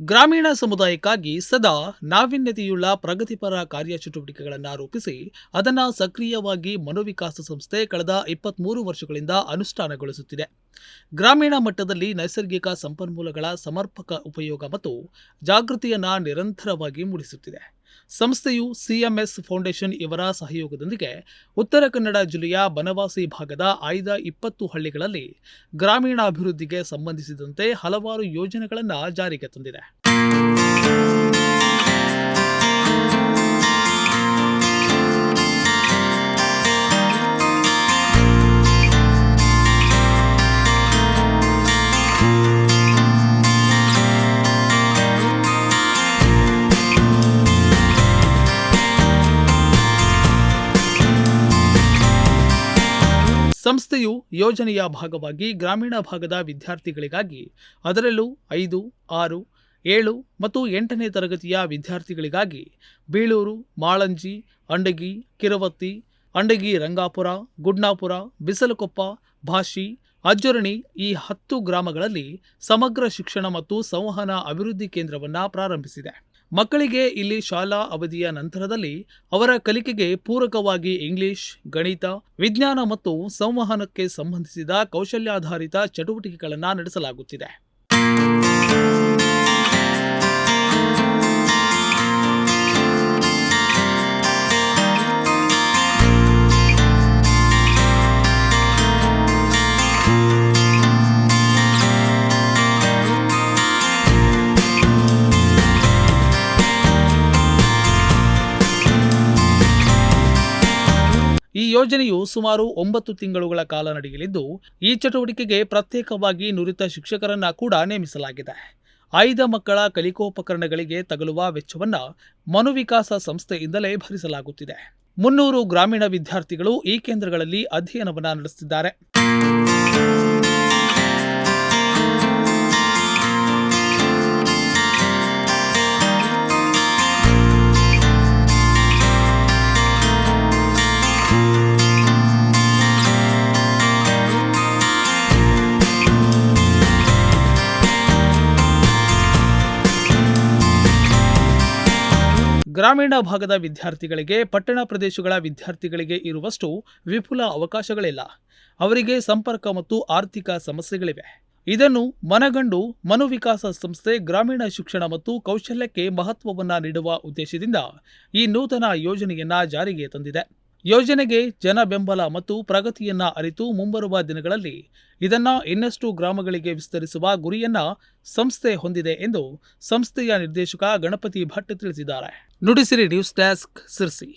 ಗ್ರಾಮೀಣ ಸಮುದಾಯಕ್ಕಾಗಿ ಸದಾ ನಾವೀನ್ಯತೆಯುಳ್ಳ ಪ್ರಗತಿಪರ ಕಾರ್ಯಚಟುವಟಿಕೆಗಳನ್ನು ರೂಪಿಸಿ ಅದನ್ನು ಸಕ್ರಿಯವಾಗಿ ಮನೋವಿಕಾಸ ಸಂಸ್ಥೆ ಕಳೆದ ಇಪ್ಪತ್ತ್ಮೂರು ವರ್ಷಗಳಿಂದ ಅನುಷ್ಠಾನಗೊಳಿಸುತ್ತಿದೆ. ಗ್ರಾಮೀಣ ಮಟ್ಟದಲ್ಲಿ ನೈಸರ್ಗಿಕ ಸಂಪನ್ಮೂಲಗಳ ಸಮರ್ಪಕ ಉಪಯೋಗ ಮತ್ತು ಜಾಗೃತಿಯನ್ನು ನಿರಂತರವಾಗಿ ಮೂಡಿಸುತ್ತಿದೆ. ಸಂಸ್ಥೆಯು ಸಿಎಂಎಸ್ ಫೌಂಡೇಶನ್ ಇವರ ಸಹಯೋಗದೊಂದಿಗೆ ಉತ್ತರ ಕನ್ನಡ ಜಿಲ್ಲೆಯ ಬನವಾಸಿ ಭಾಗದ ಆಯ್ದ ಇಪ್ಪತ್ತು ಹಳ್ಳಿಗಳಲ್ಲಿ ಗ್ರಾಮೀಣಾಭಿವೃದ್ಧಿಗೆ ಸಂಬಂಧಿಸಿದಂತೆ ಹಲವಾರು ಯೋಜನೆಗಳನ್ನು ಜಾರಿಗೆ ತಂದಿದೆ. ಸಂಸ್ಥೆಯು ಯೋಜನೆಯ ಭಾಗವಾಗಿ ಗ್ರಾಮೀಣ ಭಾಗದ ವಿದ್ಯಾರ್ಥಿಗಳಿಗಾಗಿ, ಅದರಲ್ಲೂ ಐದು, ಆರು, ಏಳು ಮತ್ತು ಎಂಟನೇ ತರಗತಿಯ ವಿದ್ಯಾರ್ಥಿಗಳಿಗಾಗಿ ಬೀಳೂರು, ಮಾಳಂಜಿ, ಅಂಡಗಿ, ಕಿರವತ್ತಿ, ಅಂಡಗಿ ರಂಗಾಪುರ, ಗುಡ್ನಾಪುರ, ಬಿಸಲಕೊಪ್ಪ, ಭಾಷಿ, ಅಜ್ಜರಣಿ ಈ ಹತ್ತು ಗ್ರಾಮಗಳಲ್ಲಿ ಸಮಗ್ರ ಶಿಕ್ಷಣ ಮತ್ತು ಸಂವಹನ ಅಭಿವೃದ್ಧಿ ಕೇಂದ್ರವನ್ನು ಪ್ರಾರಂಭಿಸಿದೆ. ಮಕ್ಕಳಿಗೆ ಇಲ್ಲಿ ಶಾಲಾ ಅವಧಿಯ ನಂತರದಲ್ಲಿ ಅವರ ಕಲಿಕೆಗೆ ಪೂರಕವಾಗಿ ಇಂಗ್ಲಿಷ್, ಗಣಿತ, ವಿಜ್ಞಾನ ಮತ್ತು ಸಂವಹನಕ್ಕೆ ಸಂಬಂಧಿಸಿದ ಕೌಶಲ್ಯಾಧಾರಿತ ಚಟುವಟಿಕೆಗಳನ್ನು ನಡೆಸಲಾಗುತ್ತಿದೆ. ಯೋಜನೆಯು ಸುಮಾರು ಒಂಬತ್ತು ತಿಂಗಳುಗಳ ಕಾಲ ನಡೆಯಲಿದ್ದು, ಈ ಚಟುವಟಿಕೆಗೆ ಪ್ರತ್ಯೇಕವಾಗಿ ನುರಿತ ಶಿಕ್ಷಕರನ್ನ ಕೂಡ ನೇಮಿಸಲಾಗಿದೆ. ಆಯ್ದ ಮಕ್ಕಳ ಕಲಿಕೋಪಕರಣಗಳಿಗೆ ತಗಲುವ ವೆಚ್ಚವನ್ನ ಮನುವಿಕಾಸ ಸಂಸ್ಥೆಯಿಂದಲೇ ಭರಿಸಲಾಗುತ್ತಿದೆ. ಮುನ್ನೂರು ಗ್ರಾಮೀಣ ವಿದ್ಯಾರ್ಥಿಗಳು ಈ ಕೇಂದ್ರಗಳಲ್ಲಿ ಅಧ್ಯಯನವನ್ನ ನಡೆಸುತ್ತಿದ್ದಾರೆ. ಗ್ರಾಮೀಣ ಭಾಗದ ವಿದ್ಯಾರ್ಥಿಗಳಿಗೆ, ಪಟ್ಟಣ ಪ್ರದೇಶಗಳ ವಿದ್ಯಾರ್ಥಿಗಳಿಗೆ ಇರುವಷ್ಟು ವಿಪುಲ ಅವಕಾಶಗಳಿಲ್ಲ. ಅವರಿಗೆ ಸಂಪರ್ಕ ಮತ್ತು ಆರ್ಥಿಕ ಸಮಸ್ಯೆಗಳಿವೆ. ಇದನ್ನು ಮನಗಂಡು ಮನುವಿಕಾಸ ಸಂಸ್ಥೆ ಗ್ರಾಮೀಣ ಶಿಕ್ಷಣ ಮತ್ತು ಕೌಶಲ್ಯಕ್ಕೆ ಮಹತ್ವವನ್ನು ನೀಡುವ ಉದ್ದೇಶದಿಂದ ಈ ನೂತನ ಯೋಜನೆಯನ್ನು ಜಾರಿಗೆ ತಂದಿದೆ. ಯೋಜನೆಗೆ ಜನ ಬೆಂಬಲ ಮತ್ತು ಪ್ರಗತಿಯನ್ನ ಅರಿತು ಮುಂಬರುವ ದಿನಗಳಲ್ಲಿ ಇದನ್ನ ಇನ್ನಷ್ಟು ಗ್ರಾಮಗಳಿಗೆ ವಿಸ್ತರಿಸುವ ಗುರಿಯನ್ನ ಸಂಸ್ಥೆ ಹೊಂದಿದೆ ಎಂದು ಸಂಸ್ಥೆಯ ನಿರ್ದೇಶಕ ಗಣಪತಿ ಭಟ್ ತಿಳಿಸಿದ್ದಾರೆ. Nudisiri news desk Sirsi.